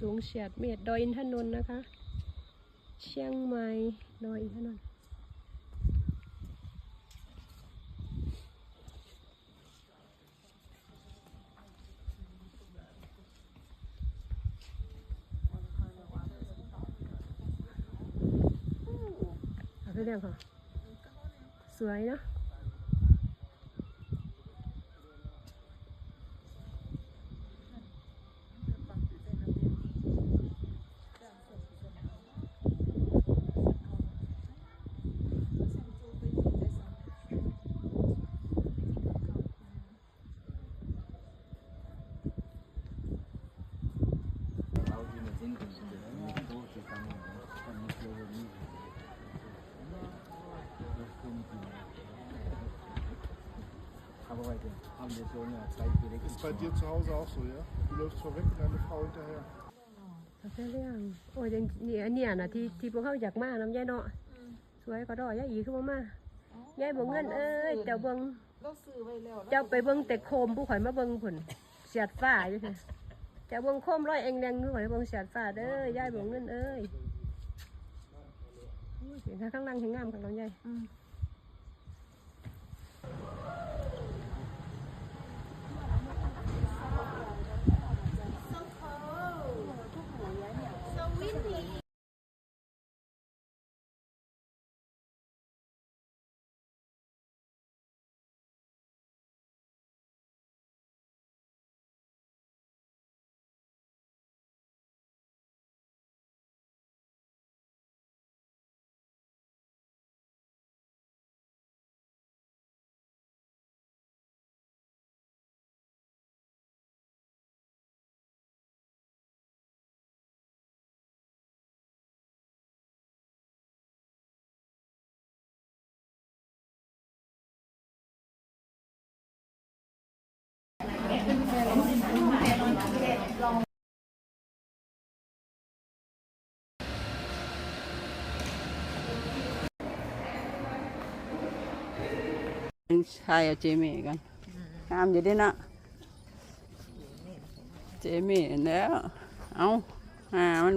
สูงเฉียดเมตรดอยอินทนนท์นะคะ เชียงใหม่ดอยอินทนนท์เอาไปเรื่องค่ะ สวยเนาะ Ist bei dir zu Hause auch so, ja? Du läufst vorweg und deine Frau hinterher. เอาไปเรื่องโอ้ยยังเนี่ยเนี่ยนะที่ที่พวกเขาอยากมาน้ำยายเนาะสวยก็ดอยยายอีคือบ่มายายบ่เงินเอ้ยเจ้าเบิ่งเราซื้อไว้แล้วเจ้าไปเบิ่งแต่โคมผู้ข่อยมาเบิ่งผุนเสียดฟ้าอยู่ค่ะเจ้าเบิ่งโคมร้อยเองแดงอยู่ข่อยเบิ่งเสียดฟ้าเด้อยายบ่เงินเอ้ยโอ้ยเสียงข้างล่างเห็นงามข้างหลั งยายใช่เอาเจมี่กันงามอยู่ดีนะเจมี่แล้ว เอาอ่ามัน